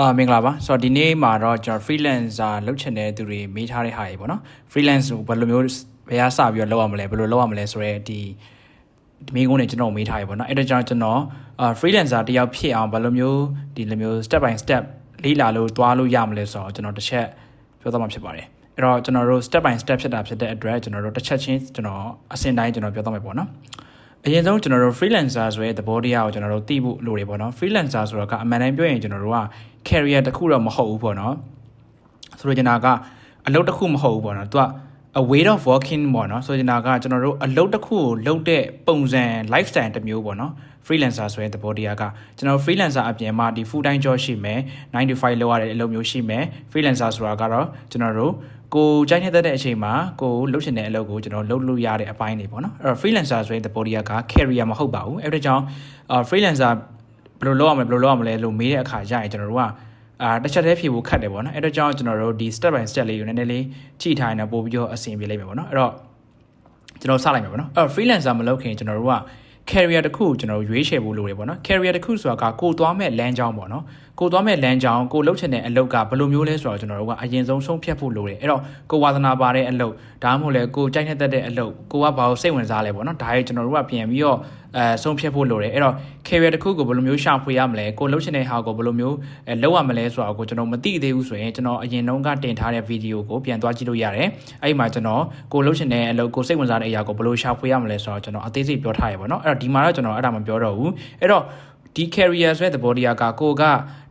အာမင်္ဂလာပါဆိုတော့ဒီနေ့မှာတော့ကျွန်တော် freelancer လုပ်ချင်တဲ့သူတွေမေးထားတဲ့ဟာတွေပေါ့နော် freelance ကိုဘယ်လိုမျိုးဘယ်ကစပြီးတော့လုပ်ရမလဲဘယ်လိုလုပ်ရမလဲဆိုတော့ဒီဒီမိကုန်းတွေကျွန်တော်မေးထားရပေါ့နော်အဲ့ဒါကြောင့်ကျွန်တော်အာ freelancer တယောက်ဖြစ်အောင်ဘယ်လိုမျိုးဒီလိုမျိုး step by step လေ့လာလို့တွားလို့ရမလဲဆိုတော့ကျွန်တော်တစ်ချက်ပြောသွားမှာဖြစ်ပါတယ်အဲ့တော့ကျွန်တော်တို့ step by step ဖြစ်တာဖြစ်တဲ့အတွက်ကျွန်တော်တို့တစ်ချက်ချင်းကျွန်တော်အစဉ်တိုင်းကျွန်တော်ပြောသွားမယ်ပေါ့နော် အရင်ဆုံးကျွန်တော်တို့ freelancer ဆိုတဲ့သဘောတရားကိုကျွန်တော်တို့သိဖို့လိုတယ်ပေါ့နော် freelancer ဆိုတော့ကအမှန်တမ်းပြောရင်ကျွန်တော်တို့က career တစ်ခုတော့မဟုတ်ဘူးပေါ့နော်ဆိုလိုချင်တာကအလုပ်တစ်ခုမဟုတ်ဘူးပေါ့နော်သူက a way of working ပေါ့နော်ဆိုလိုချင်တာကကျွန်တော်တို့အလုပ်တစ်ခုကိုလုပ်တဲ့ပုံစံ lifestyle တစ်မျိုးပေါ့နော် freelancer ဆိုတဲ့သဘောတရားကကျွန်တော် freelancer အပြင်မှာဒီ full time job ရှိမယ်9 to 5လုပ်ရတဲ့အလုပ်မျိုးရှိမယ် freelancer ဆိုတာကတော့ကျွန်တော်တို့ ကိုကြိုက်နေတဲ့အချိန်မှာကိုလုပ်ချင်တဲ့အလုပ်ကိုကျွန်တော်လုပ်လို့ရတဲ့အပိုင်းတွေပေါ့နော်အဲ့တော့ freelancer ဆိုတဲ့သဘောတရားက career မဟုတ်ပါဘူးအဲ့ဒါကြောင့် freelancer ဘယ်လိုလုပ်ရမလဲဘယ်လိုလုပ်ရမလဲလို့မေးတဲ့အခါကျရင်ကျွန်တော်တို့ကအာတစ်ချက်တည်းဖြေဖို့ခက်တယ်ပေါ့နော်အဲ့တော့ကြောင့်ကျွန်တော်တို့ဒီ step by step လေးကိုနည်းနည်းလေးချိန်ထားရင်တော့ပို့ပြီးတော့အဆင်ပြေလိမ့်မယ်ပေါ့နော်အဲ့တော့ကျွန်တော်စလိုက်မယ်ပေါ့နော်အဲ့တော့ freelancer မလုပ်ခင်ကျွန်တော်တို့က career တစ်ခုကိုကျွန်တော်တို့ရွေးချယ်ဖို့လိုတယ်ပေါ့နော် career တစ်ခုဆိုတာကကိုသွားမဲ့လမ်းကြောင်းပေါ့နော် ကိုသွားမဲ့လမ်းကြောင်းကိုလုပ်ချင်တဲ့အလုပ်ကဘယ်လိုမျိုးလဲဆိုတော့ကျွန်တော်တို့ကအရင်ဆုံးဆုံးဖြတ်ဖို့လိုတယ်အဲ့တော့ကိုဝါသနာပါတဲ့အလုပ်ဒါမှမဟုတ်လေကိုကြိုက်နေတတ်တဲ့အလုပ်ကိုကဘာလို့စိတ်ဝင်စားလဲပေါ့နော်ဒါရဲ့ကျွန်တော်တို့ကပြန်ပြီးတော့အဲဆုံးဖြတ်ဖို့လိုတယ်အဲ့တော့ career တစ်ခုကိုဘယ်လိုမျိုးရှာဖွေရမလဲကိုလုပ်ချင်တဲ့ဟာကိုဘယ်လိုမျိုးအဲလုပ်ရမလဲဆိုတာကိုကျွန်တော်မသိသေးဘူးဆိုရင်ကျွန်တော်အရင်တုန်းကတင်ထားတဲ့ဗီဒီယိုကိုပြန်သွားကြည့်လို့ရတယ်အဲ့ဒီမှာကျွန်တော်ကိုလုပ်ချင်တဲ့အလုပ်ကိုစိတ်ဝင်စားတဲ့အရာကိုဘယ်လိုရှာဖွေရမလဲဆိုတော့ကျွန်တော်အသေးစိတ်ပြောထားရပါတော့အဲ့တော့ဒီမှာတော့ကျွန်တော်အဲ့ဒါမပြောတော့ဘူးအဲ့တော့ ဒီ career ဆိုတဲ့သဘောတရားကကိုက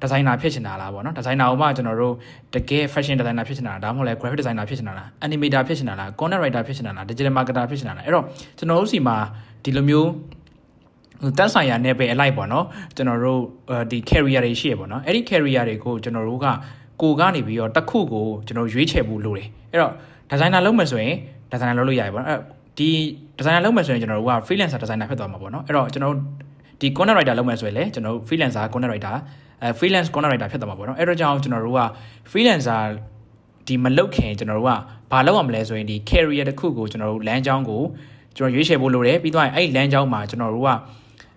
ဒီဇိုင်နာဖြစ်ချင်တာလားပေါ့နော်ဒီဇိုင်နာကိုမှကျွန်တော်တို့တကယ် fashion designer ဖြစ်ချင်တာလားဒါမှမဟုတ်လဲ graphic designer ဖြစ်ချင်တာလား animator ဖြစ်ချင်တာလား content writer ဖြစ်ချင်တာလား digital marketer ဖြစ်ချင်တာလားအဲ့တော့ကျွန်တော်တို့စီမှာဒီလိုမျိုးတက်ဆိုင်ရာနဲ့ပဲအလိုက်ပေါ့နော်ကျွန်တော်တို့ဒီ career တွေရှိရပေါ့နော်အဲ့ဒီ career တွေကိုကျွန်တော်တို့ကကိုကနေပြီးတော့တစ်ခုကိုကျွန်တော်ရွေးချယ်ဖို့လိုတယ်အဲ့တော့ designer လုပ်မယ်ဆိုရင် designer လုပ်လို့ရတယ်ပေါ့နော်အဲ့ဒီ designer လုပ်မယ်ဆိုရင်ကျွန်တော်တို့က freelancer designer ဖြစ်သွားမှာပေါ့နော်အဲ့တော့ကျွန်တော်တို့ ဒီ content writer လုပ်မယ်ဆိုရင်လည်းကျွန်တော်တို့ freelancer content writer အဲ freelance content writer ဖြစ်သွားမှာပေါ့နော်အဲ့တော့ကြောင့်ကျွန်တော်တို့က freelancer ဒီမလုပ်ခင်ကျွန်တော်တို့ကဘာလုပ်ရမလဲဆိုရင်ဒီ career တစ်ခုကိုကျွန်တော်တို့လမ်းကြောင်းကိုကျွန်တော်ရွေးချယ်ဖို့လိုတယ်ပြီးတော့အဲ့လမ်းကြောင်းမှာကျွန်တော်တို့က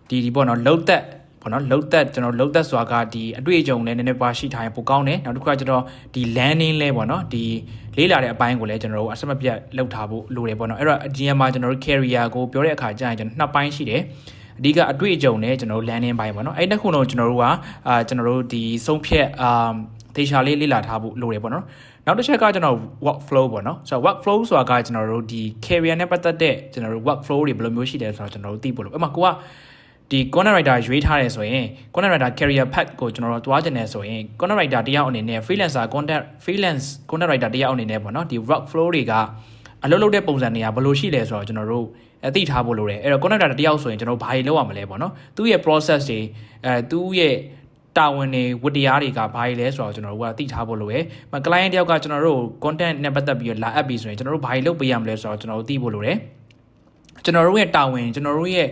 ဒီဒီပေါ့နော်လုံးသက်ပေါ့နော်လုံးသက်ကျွန်တော်လုံးသက်ဆိုတာကဒီအတွေ့အကြုံလည်းနည်းနည်းပါရှိထားရင်ပိုကောင်းတယ်နောက်တစ်ခါကျတော့ဒီ landing လဲပေါ့နော်ဒီလေးလာတဲ့အပိုင်းကိုလည်းကျွန်တော်တို့အစမပြတ်လောက်ထားဖို့လိုတယ်ပေါ့နော်အဲ့တော့ဒီမှာကျွန်တော်တို့ career ကိုပြောတဲ့အခါကျရင်ကျွန်တော်နှစ်ပိုင်းရှိတယ် အဓိကအတွေ့အကြုံနဲ့ကျွန်တော်တို့ landing ပိုင်းပေါ့နော်အဲ့နှစ်ခုလုံးကျွန်တော်တို့ကအာကျွန်တော်တို့ဒီဆုံးဖြတ်အာသေချာလေးလေ့လာထားဖို့လိုတယ်ပေါ့နော်နောက်တစ်ချက်ကကျွန်တော် workflow ပေါ့နော်ဆိုတော့ workflow ဆိုတာကကျွန်တော်တို့ဒီ career နဲ့ပတ်သက်တဲ့ကျွန်တော်တို့ workflow တွေဘယ်လိုမျိုးရှိတယ်ဆိုတော့ကျွန်တော်တို့သိဖို့လိုအဲ့မှာကိုကဒီ content writer ရွေးထားတယ်ဆိုရင် content writer career path ကိုကျွန်တော်တို့တွားကျင်တယ်ဆိုရင် content writer တယောက်အနေနဲ့ freelancer content freelance content writer တယောက်အနေနဲ့ပေါ့နော်ဒီ workflow တွေကအလုပ်လုပ်တဲ့ပုံစံတွေကဘယ်လိုရှိလဲဆိုတော့ကျွန်တော်တို့ အသိထားဖို့လိုတယ်အဲ့တော့ content writer တယောက်ဆိုရင်ကျွန်တော်ဘာတွေလုပ်ရမလဲပေါ့နော်သူ့ရဲ့ process တွေအဲသူ့ရဲ့တာဝန်တွေဝတ္တရားတွေကဘာတွေလဲဆိုတော့ကျွန်တော်တို့ကသိထားဖို့လိုရယ်။မ client တယောက်ကကျွန်တော်တို့ content နဲ့ပတ်သက်ပြီးလာအပ်ပြီးဆိုရင်ကျွန်တော်တို့ဘာတွေလုပ်ပေးရမလဲဆိုတော့ကျွန်တော်တို့သိဖို့လိုတယ်။ကျွန်တော်တို့ရဲ့တာဝန်ကျွန်တော်တို့ရဲ့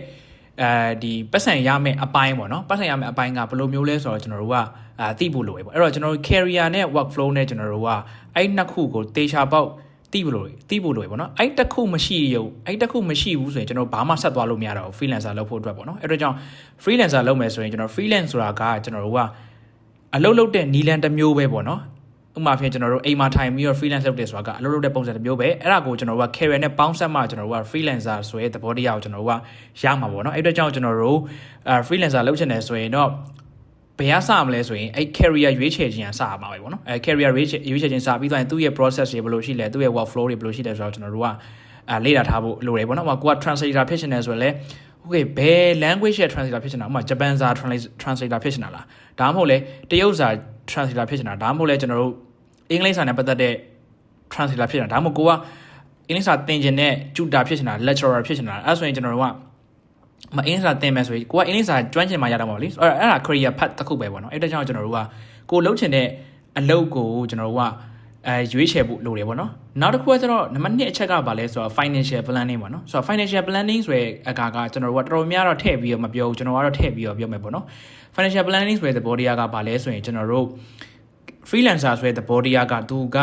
အဲဒီပတ်စံရမယ့်အပိုင်းပေါ့နော်ပတ်စံရမယ့်အပိုင်းကဘယ်လိုမျိုးလဲဆိုတော့ကျွန်တော်တို့ကအာသိဖို့လိုရယ်ပေါ့အဲ့တော့ကျွန်တော်တို့ carrier နဲ့ workflow နဲ့ကျွန်တော်တို့ကအဲ့နှစ်ခုကိုတေချာပေါက် သိဖို့လိုသိဖို့လိုပေါ့နော်အဲ့တစ်ခုမရှိရုံအဲ့တစ်ခုမရှိဘူးဆိုရင်ကျွန်တော်ဘာမှဆက်သွားလို့မရတော့ဘူး freelancer လုပ်ဖို့အတွက်ပေါ့နော်အဲ့တော့ကြောင့် freelancer လုပ်မယ်ဆိုရင်ကျွန်တော် freelance ဆိုတာကကျွန်တော်တို့ကအလုပ်လုပ်တဲ့နီလန်တစ်မျိုးပဲပေါ့နော်ဥပမာဖြင့်ကျွန်တော်တို့အိမ်မှာထိုင်ပြီးတော့ freelance လုပ်တယ်ဆိုတာကအလုပ်လုပ်တဲ့ပုံစံတစ်မျိုးပဲအဲ့ဒါကိုကျွန်တော်တို့က career နဲ့ပေါင်းဆက်မှကျွန်တော်တို့က freelancer ဆိုရဲသဘောတရားကိုကျွန်တော်တို့ကရမှာပေါ့နော်အဲ့အတွက်ကြောင့်ကျွန်တော်တို့အဲ freelancer လုပ်ချင်တယ်ဆိုရင်တော့ ဘယ်ကစမလဲဆိုရင်အဲ့ career ရွေးချယ်ခြင်းကစရမှာပဲပေါ့နော်အဲ career ရွေးချယ်ရွေးချယ်ခြင်းစပြီးတော့သူ့ရဲ့ process တွေဘယ်လိုရှိလဲသူ့ရဲ့ workflow တွေဘယ်လိုရှိလဲဆိုတော့ကျွန်တော်တို့ကအဲလေ့လာထားဖို့လိုတယ်ပေါ့နော်ဟိုကကိုက translator ဖြစ်ရှင်နေဆိုရင်လည်း okay ဘယ် language ရဲ့ translator ဖြစ်ချင်တာဥပမာဂျပန်စာ translator ဖြစ်ချင်တာလားဒါမှမဟုတ်လေတရုတ်စာ translator ဖြစ်ချင်တာဒါမှမဟုတ်လေကျွန်တော်တို့အင်္ဂလိပ်စာနဲ့ပတ်သက်တဲ့ translator ဖြစ်ချင်တာဒါမှမဟုတ်ကိုကအင်္ဂလိပ်စာသင်ချင်တဲ့ tutor ဖြစ်ချင်တာ lecturer ဖြစ်ချင်တာအဲ့ဆိုရင်ကျွန်တော်တို့က မအင်္ဂလိပ်စာသင်မယ်ဆိုရင်ကိုကအင်္ဂလိပ်စာကျွမ်းကျင်မှရတော့မှာလေအဲ့အဲ့ဒါ career path တစ်ခုပဲပေါ့နော်အဲ့ဒါကြောင့်ကျွန်တော်တို့ကကိုလှုပ်ချင်တဲ့အလုပ်ကိုကျွန်တော်တို့ကအဲရွေးချယ်ဖို့လိုတယ်ပေါ့နော်နောက်တစ်ခုကကျတော့နံပါတ်1အချက်ကဘာလဲဆိုတော့ financial planning ပေါ့နော်ဆိုတော့ financial planning ဆိုတဲ့အကာကကျွန်တော်တို့ကတော်တော်များတော့ထည့်ပြီးတော့မပြောဘူးကျွန်တော်ကတော့ထည့်ပြီးတော့ပြောမယ်ပေါ့နော် financial planning ဆိုတဲ့သဘောတရားကဘာလဲဆိုရင်ကျွန်တော်တို့ freelancer ဆိုတဲ့သဘောတရားကသူက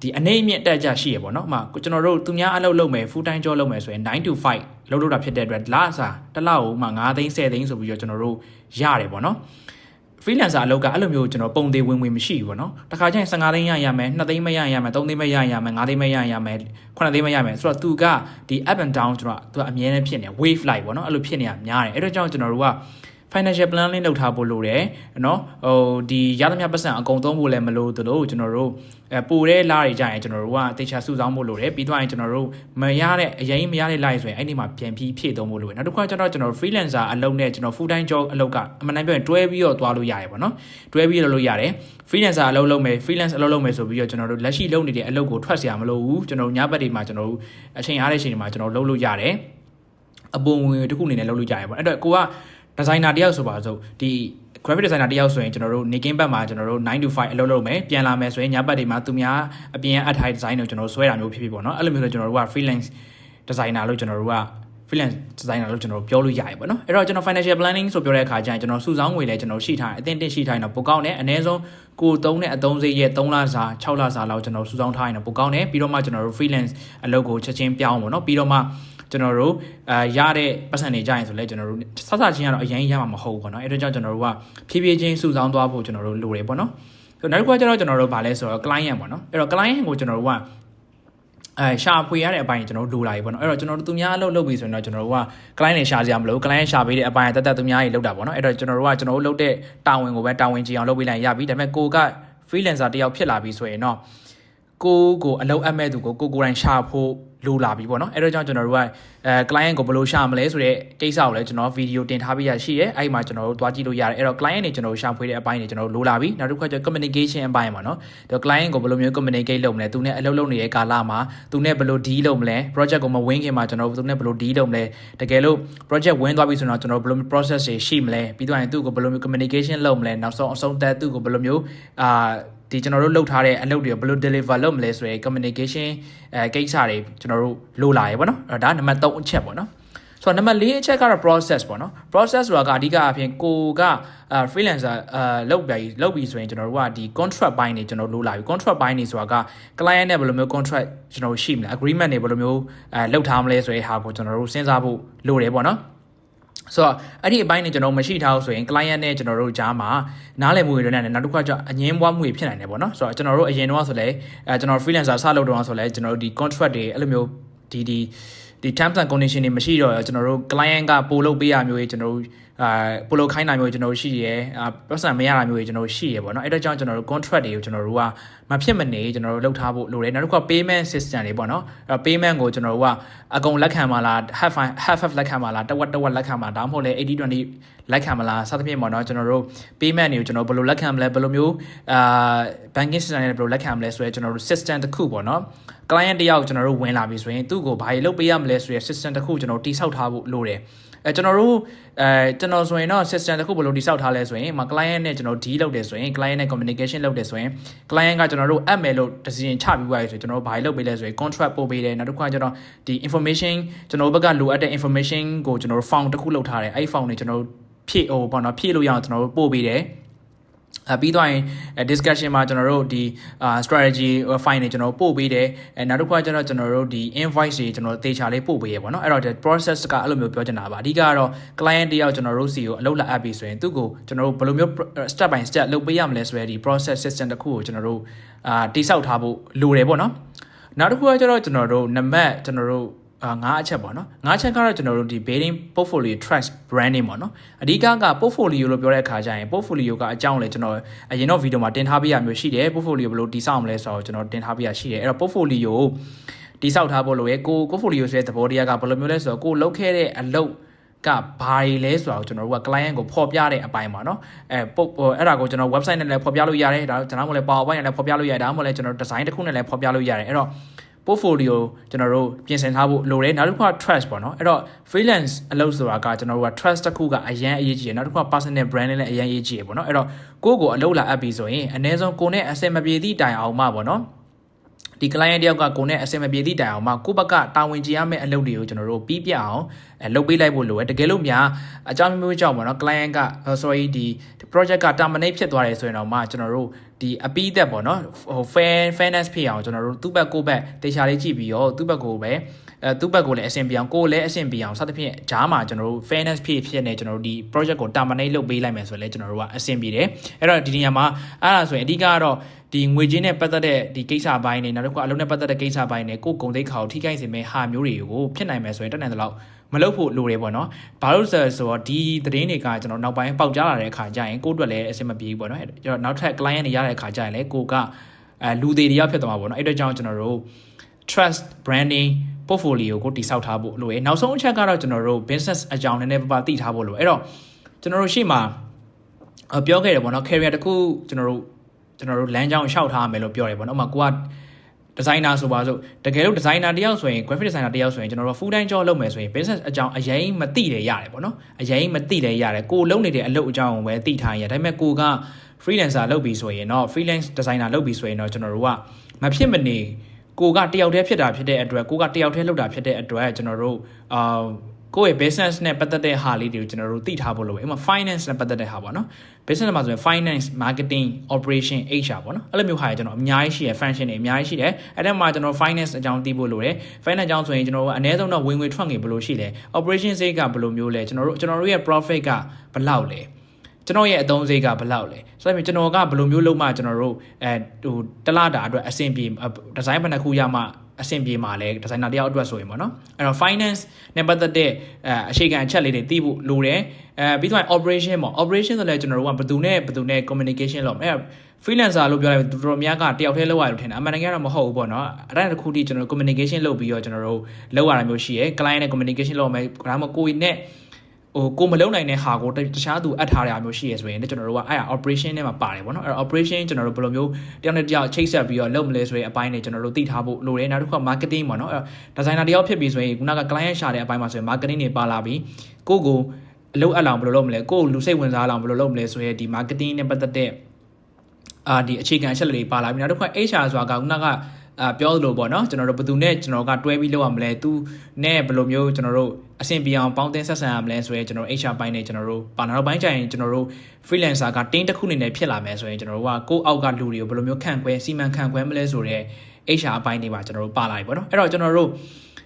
ဒီအနေအမြင့်တက်ကြရှိရပေါ့နော်။ဥပမာကျွန်တော်တို့သူများအလုပ်လုပ်မယ် full time job လုပ်မယ်ဆိုရင်9 to 5 လုပ်လို့တာဖြစ်တဲ့အတွက်လအစားတစ်လကိုမှ9သိန်း10သိန်းဆိုပြီးတော့ကျွန်တော်တို့ရတယ်ပေါ့နော်။ freelancer အလုပ်ကအဲ့လိုမျိုးကျွန်တော်ပုံသေးဝင်ဝင်မရှိဘူးပေါ့နော်တခါကျရင်15သိန်းရရမယ်2သိန်းမရရမယ်3သိန်းမရရမယ်5သိန်းမရရမယ်9သိန်းမရရမယ်ဆိုတော့သူကဒီ up and down ကျွန်တော်သူကအမြဲတမ်းဖြစ်နေ wave like ပေါ့နော်အဲ့လိုဖြစ်နေတာများတယ်အဲ့တော့ကြောင့်ကျွန်တော်တို့က financial plan လေးလုပ်ထားဖို့လိုတယ်နော်ဟိုဒီရသမျှပတ်စံအကုန်သုံးဖို့လည်းမလိုသလိုကျွန်တော်တို့အဲပိုတဲ့လာတွေကြရင်ကျွန်တော်တို့ကတေချာစုဆောင်းဖို့လိုတယ်ပြီးတော့ရင်ကျွန်တော်တို့မရတဲ့အရင်မရတဲ့ live ဆိုရင်အဲ့ဒီမှာပြန်ပြီးဖြည့်သုံးဖို့လိုတယ်နောက်တစ်ခါကျတော့ကျွန်တော် freelancer အလုပ်နဲ့ကျွန်တော် full time job အလုပ်ကအမှန်တမ်းပြောရင်တွဲပြီးတော့သွားလို့ရတယ်ပေါ့နော်တွဲပြီးတော့လုပ်ရတယ် freelancer အလုပ်လုပ်မယ် freelance အလုပ်လုပ်မယ်ဆိုပြီးတော့ကျွန်တော်တို့လက်ရှိလုပ်နေတဲ့အလုပ်ကိုထွက်เสียမလို့ဘူးကျွန်တော်ညဘက်တွေမှာကျွန်တော်တို့အချိန်အားတဲ့အချိန်တွေမှာကျွန်တော်လုပ်လို့ရတယ်အပုံဝင်တစ်ခုအနေနဲ့လုပ်လို့ရတယ်ပေါ့အဲ့တော့ကိုက ဒီဇိုင်နာတယောက်ဆိုပါစို့ဒီ graphic designer တယောက်ဆိုရင်ကျွန်တော်တို့နေကင်းဘက်မှာကျွန်တော်တို့9 to 5အလုပ်လုပ်မယ်ပြန်လာမယ်ဆိုရင်ညဘက်တွေမှာသူများအပြင်အထိုင် design ကိုကျွန်တော်တို့ဆွဲတာမျိုးဖြစ်ဖြစ်ပေါ့နော်အဲ့လိုမျိုးဆိုကျွန်တော်တို့က freelance designer လို့ကျွန်တော်တို့က freelance designer လို့ကျွန်တော်တို့ပြောလို့ရတယ်ပေါ့နော်အဲ့တော့ကျွန်တော် financial planning ဆိုပြောတဲ့အခါကျရင်ကျွန်တော်စုဆောင်းငွေလည်းကျွန်တော်ရှိထားတယ်အသင့်တင်ရှိထားရင်တော့ပိုကောင်းတယ်အနည်းဆုံးကိုသုံးတဲ့အသုံးစရိတ်ရဲ့3လစာ6လစာလောက်ကျွန်တော်စုဆောင်းထားရင်တော့ပိုကောင်းတယ်ပြီးတော့မှကျွန်တော်တို့ freelance အလုပ်ကိုချက်ချင်းပြောင်းပေါ့နော်ပြီးတော့မှ ကျွန်တော်တို့အာရတဲ့ပတ်စံတွေကြရင်ဆိုလဲကျွန်တော်တို့ဆဆချင်းကတော့အရင်ရမှာမဟုတ်ဘူးပေါ့နော်အဲ့တော့ကြောင့်ကျွန်တော်တို့ကဖြည်းဖြည်းချင်းစုဆောင်းသွားဖို့ကျွန်တော်တို့လိုတယ်ပေါ့နော်ဆိုနောက်တစ်ခုကကျတော့ကျွန်တော်တို့ဗာလဲဆိုတော့ client ပေါ့နော်အဲ့တော့ client ကိုကျွန်တော်တို့ကအဲရှာဖွေရတဲ့အပိုင်းကျွန်တော်တို့လိုလာပြီပေါ့နော်အဲ့တော့ကျွန်တော်တို့သူများအလုပ်လုပ်ပြီဆိုရင်တော့ကျွန်တော်တို့က client တွေရှာစရာမလို client ရှာပေးတဲ့အပိုင်းတက်တက်သူများကြီးလုပ်တာပေါ့နော်အဲ့တော့ကျွန်တော်တို့ကကျွန်တော်တို့လုပ်တဲ့တာဝန်ကိုပဲတာဝန်ကြီးအောင်လုပ်ပေးလိုက်ရပြီဒါပေမဲ့ကိုက freelancer တယောက်ဖြစ်လာပြီဆိုရင်တော့ ကိုကိုအလုပ်အပ်မဲ့သူကိုကိုကိုယ်တိုင်ရှာဖို့လိုလာပြီပေါ့နော်အဲ့တော့ကြောင့်ကျွန်တော်တို့ကအဲ client ကိုဘယ်လိုရှာမလဲဆိုတဲ့ကိစ္စကိုလည်းကျွန်တော်ဗီဒီယိုတင်ထားပေးရရှိရဲအဲ့ဒီမှာကျွန်တော်တို့သွားကြည့်လို့ရတယ်အဲ့တော့ client တွေကျွန်တော်တို့ရှာဖွေတဲ့အပိုင်းတွေကျွန်တော်တို့လိုလာပြီနောက်တစ်ခါကျ communication အပိုင်းပါနော်ဒီ client ကိုဘယ်လိုမျိုး communicate လုပ်မလဲသူနဲ့အလုပ်လုပ်နေတဲ့ကာလမှာသူနဲ့ဘယ်လို deal လုပ်မလဲ project ကိုမဝင်းခင်မှာကျွန်တော်တို့သူနဲ့ဘယ်လို deal လုပ်မလဲတကယ်လို့ project ဝင်းသွားပြီဆိုတော့ကျွန်တော်တို့ဘယ်လို process တွေရှိမလဲပြီးတော့ရင်သူ့ကိုဘယ်လိုမျိုး communication လုပ်မလဲနောက်ဆုံးအဆုံးသတ်သူ့ကိုဘယ်လိုမျိုးအာ ဒီကျွန်တော်တို့လုပ်ထားတဲ့အလုပ်တွေကိုဘယ်လို deliver လုပ်မလဲဆိုရယ် communication အဲကိစ္စတွေကျွန်တော်တို့လိုလာရေပေါ့နော်အဲ့ဒါနံပါတ်3အချက်ပေါ့နော်ဆိုတော့နံပါတ်4အချက်ကတော့ process ပေါ့နော် process ဆိုတာကအဓိကအဖြစ်ကိုကအာ freelancer အာလုပ်ပြီးလုပ်ပြီးဆိုရင်ကျွန်တော်တို့ကဒီ contract ဘိုင်းနေကျွန်တော်လိုလာပြီ contract ဘိုင်းနေဆိုတာက client နဲ့ဘယ်လိုမျိုး contract ကျွန်တော်ရှိမလဲ agreement တွေဘယ်လိုမျိုးအဲလုပ်ထားမလဲဆိုတဲ့ဟာကိုကျွန်တော်တို့စဉ်းစားဖို့လိုတယ်ပေါ့နော် ဆိုတော့အဲ့ဒီအပိုင်းနဲ့ကျွန်တော်မရှိထားဘူးဆိုရင် client နဲ့ကျွန်တော်တို့ကြားမှာနားလည်မှုတွေနဲ့နောက်တစ်ခါကျအငင်းပွားမှုတွေဖြစ်နိုင်တယ်ပေါ့နော်ဆိုတော့ကျွန်တော်တို့အရင်တော့ဆိုလဲအဲကျွန်တော် freelancer စလုပ်တော့ဆိုလဲကျွန်တော်တို့ဒီ contract တွေအဲ့လိုမျိုးဒီဒီဒီ terms and condition တွေမရှိတော့ကျွန်တော်တို့ client ကပို့လုပ်ပေးရမျိုးကြီးကျွန်တော်တို့ အာပို့လုပ်ခိုင်းတာမျိုးကျွန်တော်တို့ရှိရဲအာပတ်စံမရတာမျိုးကြီးကျွန်တော်တို့ရှိရဲပေါ့နော်အဲ့တော့ကြောင့်ကျွန်တော်တို့ contract တွေကိုကျွန်တော်တို့ကမဖြစ်မနေကျွန်တော်တို့လုပ်ထားဖို့လိုတယ်နောက်တစ်ခါ payment system တွေပေါ့နော်အဲ့ payment ကိုကျွန်တော်တို့ကအကုန်လက်ခံပါလား half half half လက်ခံပါလားတဝက်တဝက်လက်ခံပါဒါမှမဟုတ်လေ80 20လက်ခံမလားစသဖြင့်ပေါ့နော်ကျွန်တော်တို့ payment တွေကိုကျွန်တော်ဘယ်လိုလက်ခံမလဲဘယ်လိုမျိုးအာ banking system တွေဘယ်လိုလက်ခံမလဲဆိုရဲကျွန်တော်တို့ system တစ်ခုပေါ့နော် client တယောက်ကျွန်တော်တို့ဝင်လာပြီဆိုရင်သူ့ကိုဘာတွေလုပ်ပေးရမလဲဆိုရဲ system တစ်ခုကျွန်တော်တိစောက်ထားဖို့လိုတယ် အဲကျွန်တော်တို့အဲကျွန်တော်ဆိုရင်တော့ system တစ်ခုဘယ်လိုတိစောက်ထားလဲဆိုရင်မ client နဲ့ကျွန်တော် deal လုပ်တယ်ဆိုရင် client နဲ့ communication လုပ်တယ်ဆိုရင် client ကကျွန်တော်တို့ app မယ်လို့ decision ချပြီးသွားပြီဆိုရင်ကျွန်တော်တို့ဘာတွေလုပ်ပေးလဲဆိုရင် contract ပို့ပေးတယ်နောက်တစ်ခါကျတော့ဒီ information ကျွန်တော်တို့ဘက်ကလိုအပ်တဲ့ information ကိုကျွန်တော်တို့ form တစ်ခုလုပ်ထားတယ်အဲ့ဒီ form တွေကျွန်တော်တို့ဖြည့်ဟိုပေါ့နော်ဖြည့်လို့ရအောင်ကျွန်တော်တို့ပို့ပေးတယ် အပြီးတော့ရင် discussion မှာကျွန်တော်တို့ဒီ strategy file တွေကျွန်တော်ပို့ပေးတယ်အဲနောက်တစ်ခါကျတော့ကျွန်တော်တို့ဒီ invoice တွေကျွန်တော်တေချာလေးပို့ပေးရပေါ့နော်အဲ့တော့ process ကအဲ့လိုမျိုးပြောချင်တာပါအဓိကကတော့ client တယောက်ကျွန်တော်တို့စီကိုအလုပ်လာအပ်ပြီဆိုရင်သူ့ကိုကျွန်တော်တို့ဘယ်လိုမျိုး step by step လုပ်ပေးရမလဲဆိုရယ်ဒီ process system တစ်ခုကိုကျွန်တော်တို့အာတိစောက်ထားဖို့လိုတယ်ပေါ့နော်နောက်တစ်ခုကကျတော့ကျွန်တော်တို့နံပါတ်ကျွန်တော်တို့အာ ငါးအချက်ပေါ့နော်ငါးချက်ကတော့ကျွန်တော်တို့ဒီ building portfolio trust branding ပေါ့နော်အဓိကက portfolio လို့ပြောတဲ့အခါကျရင် portfolio ကအကြောင်းလေကျွန်တော်အရင်တော့ဗီဒီယိုမှာတင်ထားပေးရမျိုးရှိတယ် portfolio ဘယ်လိုတည်ဆောက်မလဲဆိုတော့ကျွန်တော်တင်ထားပေးရရှိတယ်အဲ့တော့ portfolio တိဆောက်ထားဖို့လိုရဲကို portfolio ဆိုတဲ့သဘောတရားကဘယ်လိုမျိုးလဲဆိုတော့ကိုလောက်ခဲ့တဲ့အလုပ်ကဘာတွေလဲဆိုတော့ကျွန်တော်တို့က client ကိုဖော်ပြတဲ့အပိုင်းပါเนาะအဲပုတ်အဲ့ဒါကိုကျွန်တော် website နဲ့လည်းဖော်ပြလို့ရတယ်ဒါကျွန်တော်တို့လည်း PowerPoint နဲ့လည်းဖော်ပြလို့ရတယ်ဒါမှမဟုတ်လည်းကျွန်တော် design တစ်ခုနဲ့လည်းဖော်ပြလို့ရတယ်အဲ့တော့ portfolio ကျွန်တော်တို့ပြင်ဆင်ထားဖို့လိုတယ်နောက်တစ်ခုက trust ပေါ့နော်အဲ့တော့ freelance အလုပ်ဆိုတာကကျွန်တော်တို့က trust တစ်ခုကအရန်အရေးကြီးတယ်နောက်တစ်ခုက personal brand နဲ့လည်းအရန်အရေးကြီးတယ်ပေါ့နော်အဲ့တော့ကိုယ့်ကိုအလုပ်လာအပ်ပြီဆိုရင်အနည်းဆုံးကိုယ်နဲ့အဆင်မပြေသည့်တိုင်အောင်မှပေါ့နော် ဒီ client တယောက်ကကိုယ်နဲ့အဆင်မပြေသည့်တိုင်အောင်မှကိုယ့်ဘက်ကတာဝန်ကျရမယ့်အလုပ်တွေကိုကျွန်တော်တို့ပြီးပြအောင်အဲလုပ်ပေးလိုက်ဖို့လိုတယ်တကယ်လို့များအကြောင်းမျိုးကြောင့်ပေါ့နော် client က sorry ဒီ project က terminate ဖြစ်သွားတယ်ဆိုရင်တော့မှကျွန်တော်တို့ဒီအပြီးသက်ပေါ့နော်ဟို fair fairness ဖြစ်အောင်ကျွန်တော်တို့သူ့ဘက်ကိုယ့်ဘက်တေချာလေးကြည့်ပြီးတော့သူ့ဘက်ကိုပဲ အဲသူ့ဘက်ကိုလည်းအဆင်ပြေအောင်ကိုယ်လည်းအဆင်ပြေအောင်စသဖြင့်ဂျားမှာကျွန်တော်တို့ fairness ဖြစ်ဖြစ်နေကျွန်တော်တို့ဒီ project ကို terminate လုပ်ပေးလိုက်မယ်ဆိုရင်လည်းကျွန်တော်တို့ကအဆင်ပြေတယ်အဲ့တော့ဒီနေရာမှာအဲ့ဒါဆိုရင်အဓိကကတော့ဒီငွေချင်းနဲ့ပတ်သက်တဲ့ဒီကိစ္စပိုင်းတွေနောက်တစ်ခုအလုံးနဲ့ပတ်သက်တဲ့ကိစ္စပိုင်းတွေကိုယ်ဂုံသိက္ခာကိုထိခိုက်စေမယ့်ဟာမျိုးတွေကိုဖြစ်နိုင်မယ်ဆိုရင်တက်နိုင်တဲ့လောက်မလုပ်ဖို့လိုတယ်ပေါ့နော်။ဘာလို့လဲဆိုတော့ဒီသတင်းတွေကကျွန်တော်နောက်ပိုင်းပေါက်ကြားလာတဲ့အခါကျရင်ကိုယ့်အတွက်လည်းအဆင်မပြေဘူးပေါ့နော်။အဲ့တော့နောက်ထပ် client တွေရတဲ့အခါကျရင်လည်းကိုကအဲလူတွေတွေရောက်ဖြစ်သွားမှာပေါ့နော်။အဲ့တော့ကြောင့်ကျွန်တော်တို့ trust branding portfolio ကိုတိစောက်ထားဖို့လိုရယ်နောက်ဆုံးအချက်ကတော့ကျွန်တော်တို့ business အကြောင်းနည်းနည်းပါးပါးသိထားဖို့လိုအဲ့တော့ကျွန်တော်တို့ရှေ့မှာပြောခဲ့တယ်ပေါ့နော် career တခုကျွန်တော်တို့ကျွန်တော်တို့လမ်းကြောင်းရှောက်ထားမယ်လို့ပြောတယ်ပေါ့နော်ဥပမာကိုကဒီဇိုင်နာဆိုပါစို့တကယ်လို့ဒီဇိုင်နာတယောက်ဆိုရင် graphic designer တယောက်ဆိုရင်ကျွန်တော်တို့ full time job လုပ်မယ်ဆိုရင် business အကြောင်းအရင်မသိတယ်ရတယ်ပေါ့နော်အရင်မသိတယ်ရတယ်ကိုလုပ်နေတဲ့အလုပ်အကြောင်းကိုပဲသိထားရင်ဒါပေမဲ့ကိုက freelancer လုပ်ပြီဆိုရင်တော့ freelance designer လုပ်ပြီဆိုရင်တော့ကျွန်တော်တို့ကမဖြစ်မနေ ကိုကတယောက်တည်းဖြစ်တာဖြစ်တဲ့အတွက်ကိုကတယောက်တည်းလုပ်တာဖြစ်တဲ့အတွက်ကျွန်တော်တို့အာကိုယ့်ရဲ့ business နဲ့ပတ်သက်တဲ့ဟာလေးတွေကိုကျွန်တော်တို့သိထားဖို့လိုပဲအဲ့မှာ finance နဲ့ပတ်သက်တဲ့ဟာပေါ့နော် business မှာဆိုရင် finance marketing operation HR ပေါ့နော်အဲ့လိုမျိုးဟာတွေကျွန်တော်အများကြီးရှိရယ် function တွေအများကြီးရှိတယ်အဲ့ဒါမှကျွန်တော် finance အကြောင်းသိဖို့လိုတယ် finance အကြောင်းဆိုရင်ကျွန်တော်တို့အနည်းဆုံးတော့ဝင်ငွေထွက်ငွေဘယ်လိုရှိလဲ operation စိတ်ကဘယ်လိုမျိုးလဲကျွန်တော်တို့ကျွန်တော်တို့ရဲ့ profit ကဘယ်လောက်လဲ ကျွန်တော်ရဲ့အသုံးစရိတ်ကဘယ်လောက်လဲဆိုတော့ကျွန်တော်ကဘယ်လိုမျိုးလုပ်မှကျွန်တော်တို့အဲဟိုတလားတာအတွက်အဆင်ပြေဒီဇိုင်းဘယ်နှခုရမှအဆင်ပြေမှာလဲဒီဇိုင်နာတယောက်အတွက်ဆိုရင်ပေါ့နော်အဲ့တော့ finance နဲ့ပတ်သက်တဲ့အဲအခြေခံအချက်လေးတွေသိဖို့လိုတယ်အဲပြီးတော့ operation ပေါ့ operation ဆိုလည်းကျွန်တော်တို့ကဘယ်သူနဲ့ဘယ်သူနဲ့ communication လုပ်အဲ့ freelancer လို့ပြောလိုက်တော်တော်များကတယောက်တည်းလုပ်ရတယ်ထင်တယ်အမှန်တကယ်တော့မဟုတ်ဘူးပေါ့နော်အဲ့ဒါတစ်ခုတည်းကျွန်တော် communication လုပ်ပြီးတော့ကျွန်တော်တို့လုပ်ရတာမျိုးရှိရယ် client နဲ့ communication လုပ်မယ်ဒါမှမဟုတ်ကိုယ်နဲ့ ဟိုကိုမလုံနိုင်တဲ့ဟာကိုတခြားသူအပ်ထားရမျိုးရှိရဆိုရင်ကျွန်တော်တို့ကအဲ့ဒါ operation နဲ့မှာပါတယ်ပေါ့နော်အဲ့ operation ကျွန်တော်တို့ဘယ်လိုမျိုးတယောက်နဲ့တယောက်ချိတ်ဆက်ပြီးတော့လုပ်မလဲဆိုတဲ့အပိုင်းတွေကျွန်တော်တို့သိထားဖို့လိုတယ်နောက်တစ်ခုက marketing ပေါ့နော်အဲ့ designer တယောက်ဖြစ်ပြီးဆိုရင်ခုနက client ရှာတဲ့အပိုင်းမှာဆိုရင် marketing တွေပါလာပြီးကိုကိုအလုပ်အပ်အောင်ဘယ်လိုလုပ်မလဲကိုလူစိတ်ဝင်စားအောင်ဘယ်လိုလုပ်မလဲဆိုရဲဒီ marketing နဲ့ပတ်သက်တဲ့အာဒီအခြေခံအချက်တွေပါလာပြီးနောက်တစ်ခုက HR ဆိုတာကခုနကအာပြောသလိုပေါ့နော်ကျွန်တော်တို့ဘယ်သူနဲ့ကျွန်တော်ကတွဲပြီးလုပ်ရမလဲသူနဲ့ဘယ်လိုမျိုးကျွန်တော်တို့ အဆင်ပြေအောင်ပေါင်းတင်ဆက်ဆံရမလဲဆိုရင်ကျွန်တော် HR ပိုင်းနဲ့ကျွန်တော်တို့ပါနောက်ပိုင်းကျရင်ကျွန်တော်တို့ freelancer ကတင်းတစ်ခုအနေနဲ့ဖြစ်လာမယ်ဆိုရင်ကျွန်တော်တို့ကကိုယ့်အောက်ကလူတွေကိုဘယ်လိုမျိုးခန့်ခွဲစီမံခန့်ခွဲမလဲဆိုတော့ HR အပိုင်းတွေပါကျွန်တော်တို့ပါလာပြီပေါ့နော်အဲ့တော့ကျွန်တော်တို့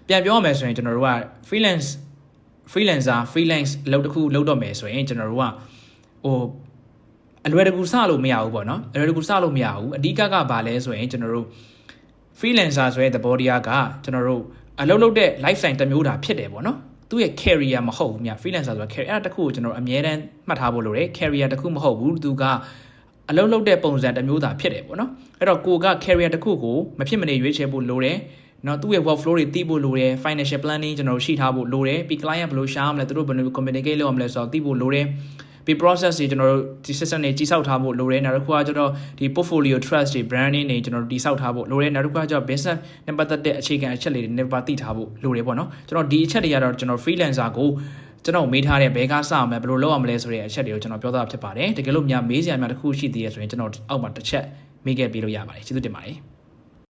ပြန်ပြောရမယ်ဆိုရင်ကျွန်တော်တို့က freelance freelancer freelance အလုပ်တစ်ခုလုပ်တော့မယ်ဆိုရင်ကျွန်တော်တို့ကဟိုအလွယ်တကူစလို့မရဘူးပေါ့နော်အလွယ်တကူစလို့မရဘူးအဓိကကဘာလဲဆိုရင်ကျွန်တော်တို့ freelancer ဆိုတဲ့သဘောတရားကကျွန်တော်တို့အလုပ်လုပ်တဲ့ lifestyle တစ်မျိုးတာဖြစ်တယ်ပေါ့နော် သူ့ရဲ့ career မဟုတ်ဘူးမြ freelancer ဆိုတာ career အဲ့ဒါတခုကိုကျွန်တော်အမြဲတမ်းမှတ်ထားဖို့လိုတယ် career တခုမဟုတ်ဘူးသူကအလုပ်လုပ်တဲ့ပုံစံတစ်မျိုးတာဖြစ်တယ်ပေါ့နော်အဲ့တော့ကိုက career တခုကိုမဖြစ်မနေရွေးချယ်ဖို့လိုတယ်နော်သူ့ရဲ့ workflow တွေသိဖို့လိုတယ် financial planning ကျွန်တော်တို့ရှိထားဖို့လိုတယ်ပြီး client ဘယ်လိုရှားမလဲသူတို့ဘယ်လို communicate လုပ်ရမလဲဆိုတော့သိဖို့လိုတယ် ပြီး process တွေကျွန်တော်တို့ဒီ system တွေကြီးစောက်ထားဖို့လိုတယ်နောက်တစ်ခုကကျတော့ဒီ portfolio trust တွေ branding တွေကျွန်တော်တို့တည်ဆောက်ထားဖို့လိုတယ်နောက်တစ်ခုကကျတော့ business နဲ့ပတ်သက်တဲ့အခြေခံအချက်လေးတွေနဲ့ပါသိထားဖို့လိုတယ်ပေါ့နော်ကျွန်တော်ဒီအချက်တွေကတော့ကျွန်တော် freelancer ကိုကျွန်တော်မေးထားတဲ့ဘဲကားစအောင်မယ်ဘယ်လိုလုပ်ရမလဲဆိုတဲ့အချက်တွေကိုကျွန်တော်ပြောသားဖြစ်ပါတယ်တကယ်လို့များမေးစရာများတစ်ခုရှိသေးရဆိုရင်ကျွန်တော်အောက်မှာတစ်ချက်မေးခဲ့ပြီးလို့ရပါတယ်ကျေးဇူးတင်ပါတယ်